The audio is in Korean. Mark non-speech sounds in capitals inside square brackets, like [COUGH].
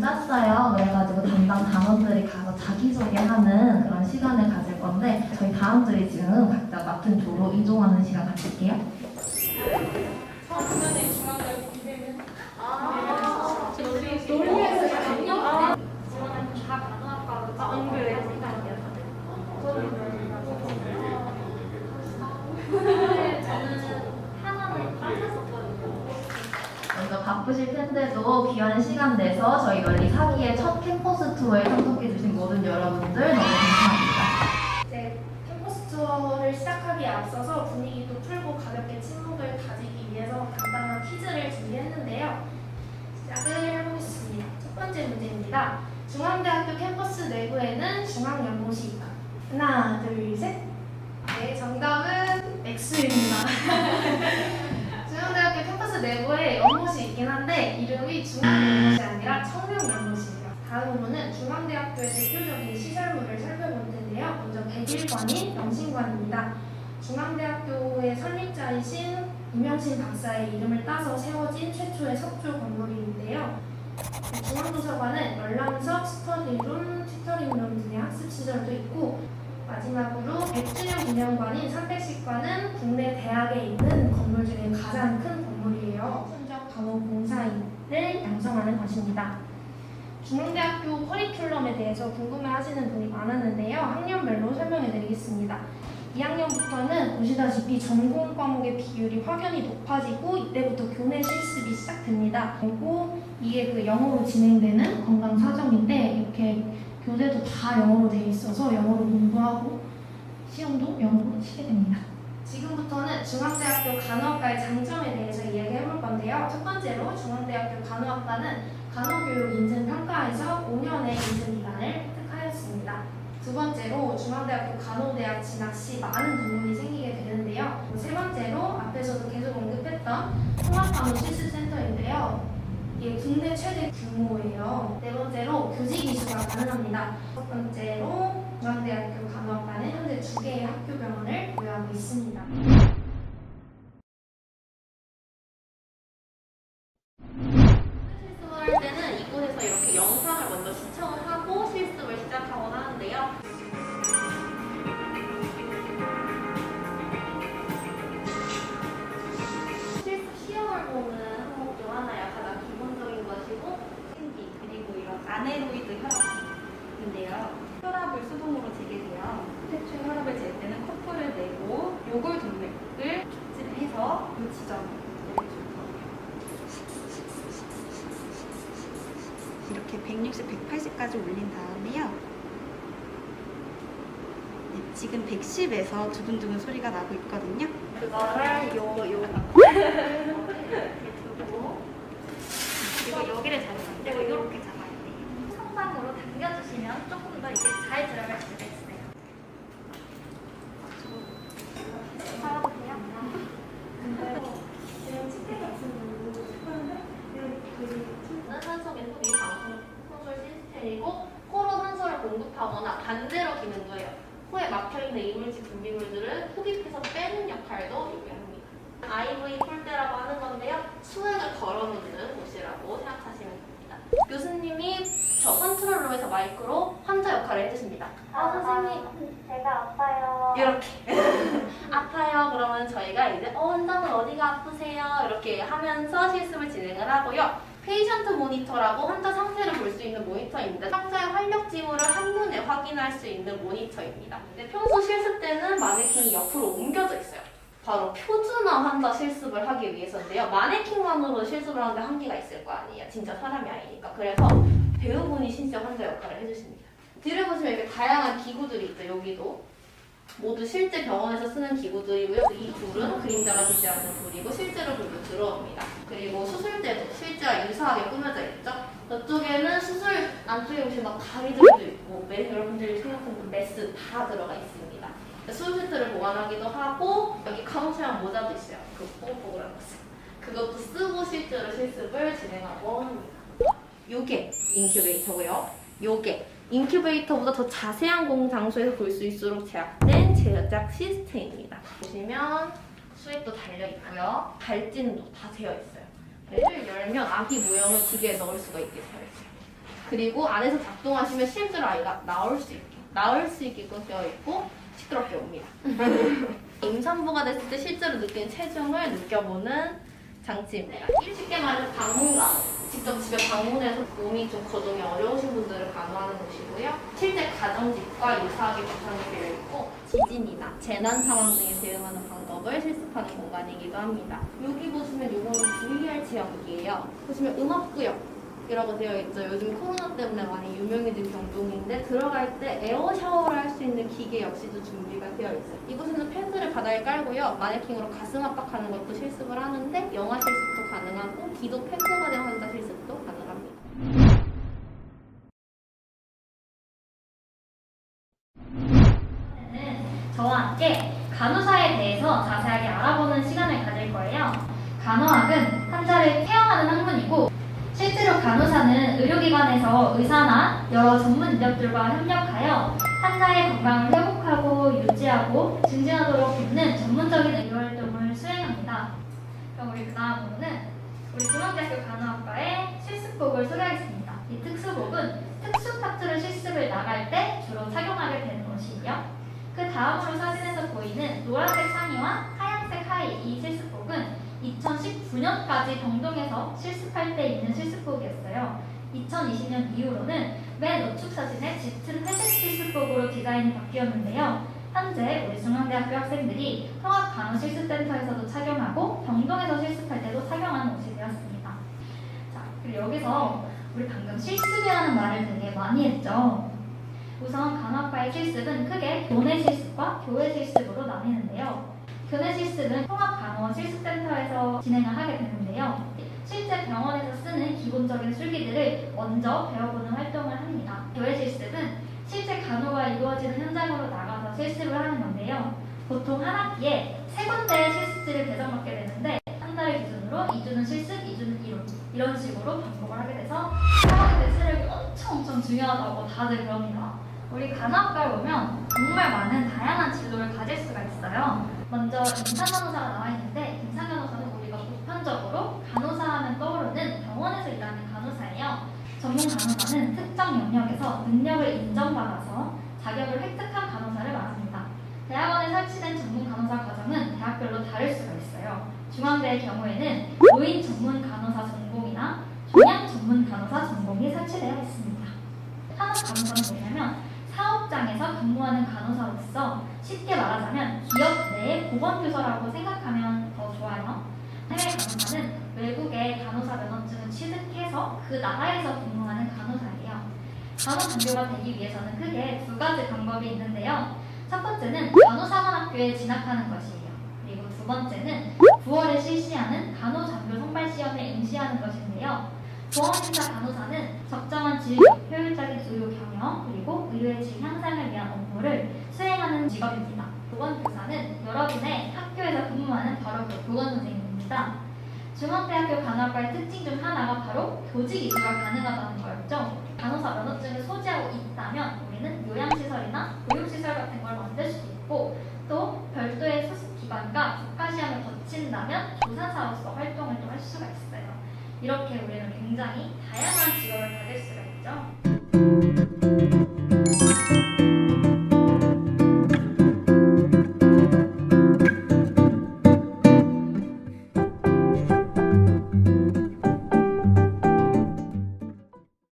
짰어요. 그래가지고 담당 단원들이 가서 자기소개하는 그런 시간을 가질 건데 저희 다음들이 지금 각자 맡은 조로 이동하는 시간 가질게요. 먼저 바쁘실 텐데도 귀한 시간 내서 저희 널리 사기의 첫 캠퍼스 투어에 참석해 주신 모든 여러분들 너무 감사합니다. 이제 캠퍼스 투어를 시작하기에 앞서서 분위기도 풀고 가볍게 친목을 다지기 위해서 간단한 퀴즈를 준비했는데요. 시작을 해보겠습니다. 첫 번째 문제입니다. 중앙대학교 캠퍼스 내부에는 중앙연못이 있다. 하나, 둘, 셋. 네, 정답은 X입니다. [LAUGHS] 중앙대학교 캠퍼스 내부에 연 있긴 한데 이름이 중앙연못이 아니라 청량연못입니다. 다음으로는 중앙대학교의 대표적인 시설물을 살펴볼 텐데요. 먼저 101관인 영신관입니다. 중앙대학교의 설립자이신 이명신 박사의 이름을 따서 세워진 최초의 석조 건물인데요. 중앙도서관은 열람석, 스터디룸, 튜터링룸 등의 학습 시설도 있고 마지막으로 100주년 기념관인 310관은 국내 대학에 있는 건물 중에 가장 큰 강호 공사인을 양성하는 것입니다. 중앙대학교 커리큘럼에 대해서 궁금해하시는 분이 많았는데요. 학년별로 설명해드리겠습니다. 2학년부터는 보시다시피 전공 과목의 비율이 확연히 높아지고 이때부터 교내 실습이 시작됩니다. 그리고 이게 그 영어로 진행되는 건강 사정인데 이렇게 교재도 다 영어로 되어 있어서 영어로 공부하고 시험도 영어로 치게 됩니다. 지금부터는 중앙대학교 간호학과의 장점에 대해서 이야기해 볼 건데요. 첫 번째로 중앙대학교 간호학과는 간호교육 인증 평가에서 5년의 인증 기간을 획득하였습니다. 두 번째로 중앙대학교 간호대학 진학 시 많은 동문이 생기게 되는데요. 세 번째로 앞에서도 계속 언급했던 통합간호 실습센터인데요. 이게 국내 최대 규모예요. 네 번째로 교직 이수가 가능합니다. 첫 번째로 이렇게 160, 180까지 올린 다음에요. 네, 지금 110에서 두근두근 소리가 나고 있거든요. 그거를 요, 요. 이렇게 두고, 그리고 여기를 잡으면 되고, 이렇게 잡아야 돼요. 성방으로 당겨주시면 조금 더 이게 잘 들어갈 수가 있어요. 는 산소 계속이 방송 손술 시스템이고, 코로 산소를 공급하거나 반대로 기능도 해요. 코에 막혀있는 이물질 분비물들을 흡입해서 빼는 역할도 요구합니다. IV 폴대라고 하는 건데요. 수액을 걸어놓는 곳이라고 생각하시면 됩니다. 교수님이 저 컨트롤룸에서 마이크로 환자 역할을 해주십니다. 아, 선생님, 제가 아파요. 이렇게 [LAUGHS] 아파요 그러면 저희가 이제 어 환자분 어디가 아프세요 이렇게 하면서 실습을 진행을 하고요 페이션트 모니터라고 환자 상태를 볼 수 있는 모니터입니다. 환자의 활력 징후를 한눈에 확인할 수 있는 모니터입니다. 근데 평소 실습 때는 마네킹이 옆으로 옮겨져 있어요. 바로 표준화 환자 실습을 하기 위해서인데요. 마네킹만으로 실습을 하는데 한계가 있을 거 아니에요. 진짜 사람이 아니니까. 그래서 배우분이 진짜 환자 역할을 해주십니다. 뒤를 보시면 이렇게 다양한 기구들이 있죠 여기도 모두 실제 병원에서 쓰는 기구들이고요. 이 불은 그림자가 되지 않는 불이고 실제로 불도 들어옵니다. 그리고 수술 실제와 유사하게 꾸며져 있죠. 저쪽에는 수술 안쪽에 보시면 막 가위들도 있고 매, 여러분들이 생각하는 메스 다 들어가 있습니다. 수술 세트를 보관하기도 하고 여기 카운트랑 모자도 있어요. 그 뽀글뽀글한 거 그것도 쓰고 실제로 실습을 진행하고 합니다. 요게 인큐베이터고요. 요게 인큐베이터보다 더 자세한 공장소에서 볼 수 있도록 제작된 제작 시스템입니다. 보시면 수액도 달려 있고요. 발진도 다 되어 있어요. 얘를 열면 아기 모형을 기계에 넣을 수가 있게 되어 있어요. 그리고 안에서 작동하시면 실제로 아이가 나올 수 있게 나올 수 있게끔 되어 있고 시끄럽게 옵니다. [LAUGHS] 임산부가 됐을 때 실제로 느끼는 체중을 느껴보는 장치입니다. 쉽게 말해서 방문가 직접 집에 방문해서 몸이 좀 거동이 어려우신 분들을 간호하는 곳이고요. 실제 가정집과 유사하게 구성이 되어 있고 지진이나 재난 상황 등에 대응하는 방법을 실습하는 공간이기도 합니다. 여기 보시면 이거는 VR 체험기예요. 보시면 음압구역 이라고 되어 있죠. 요즘 코로나 때문에 많이 유명해진 병동인데 들어갈 때 에어 샤워를 할 수 있는 기계 역시도 준비가 되어 있어요. 이곳에는 팬들을 바닥에 깔고요. 마네킹으로 가슴 압박하는 것도 실습을 하는데 영아 실습도 가능하고 기도 폐쇄가 된 환자 실습도 가능합니다. 기관에서 의사나 여러 전문 인력들과 협력하여 환자의 건강을 회복하고 유지하고 증진하도록 돕는 전문적인 의료 활동을 수행합니다. 그럼 우리 그 다음으로는 우리 중앙대학교 간호학과의 실습복을 소개하겠습니다. 이 특수복은 2020년 이후로는 맨 우측 사진의 짙은 회색 실습복으로 디자인이 바뀌었는데요. 현재 우리 중앙대학교 학생들이 통합간호실습센터에서도 착용하고 병동에서 실습할 때도 착용하는 옷이 되었습니다. 자, 그리고 여기서 우리 방금 실습이라는 말을 되게 많이 했죠. 우선 간호학과의 실습은 크게 교내 실습과 교외 실습으로 나뉘는데요. 교내 실습은 통합간호 실습센터에서 진행을 하게 되는데요. 실제 병원에서 쓰는 기본적인 술기들을 먼저 배워보는 활동을 합니다. 교외 실습은 실제 간호가 이루어지는 현장으로 나가서 실습을 하는 건데요. 보통 한 학기에 세 군데의 실습지를 배정받게 되는데 한 달을 기준으로 2주는 실습, 2주는 이론 이런 식으로 반복을 하게 돼서 사람들의 체력이 엄청 엄청 중요하다고 다들 그럽니다. 우리 간호학과에 오면 정말 많은 다양한 진로를 가질 수가 있어요. 먼저 임상 간호사가 나와 있는데 임상 간호사는 우리가 보편적으로 간호사 하면 떠오르는 병원에서 일하는 간호사예요. 전문 간호사는 특정 영역에서 능력을 인정받아서 자격을 획득한 간호사를 말합니다. 대학원에 설치된 전문 간호사 과정은 대학별로 다를 수가 있어요. 중앙대의 경우에는 노인 전문 간호사 전공이나 종양 전문 간호사 전공이 설치되어 있습니다. 산업 간호사는 뭐냐면 사업장에서 근무하는 간호사로서 쉽게 말하자면 기업 내의 보건교사라고 생각하면 더 좋아요. 해외 간호사는 외국의 간호사 면허증을 취득해서 그 나라에서 근무하는 간호사예요. 간호 장교가 되기 위해서는 크게 두 가지 방법이 있는데요. 첫 번째는 간호사관학교에 진학하는 것이에요. 그리고 두 번째는 9월에 실시하는 간호장교 선발 시험에 응시하는 것인데요. 보험심사 간호사는 적정한 진료, 효율적인 의료 경영, 그리고 의료의 질 향상을 위한 업무를 수행하는 직업입니다. 보건교사는 여러분의 학교에서 근무하는 바로 그 보건선생님입니다. 중앙대학교 간호학과의 특징 중 하나가 바로 교직 이주가 가능하다는 거였죠. 간호사 면허증을 소지하고 있다면 우리는 요양시설이나 보육시설 같은 걸 만들 수도 있고 또 별도의 소속기관과 국가시험을 거친다면 조산사로서 활동을 또 할 수가 있어요. 이렇게 우리는 굉장히 다양한 직업을 가질 수가 있죠.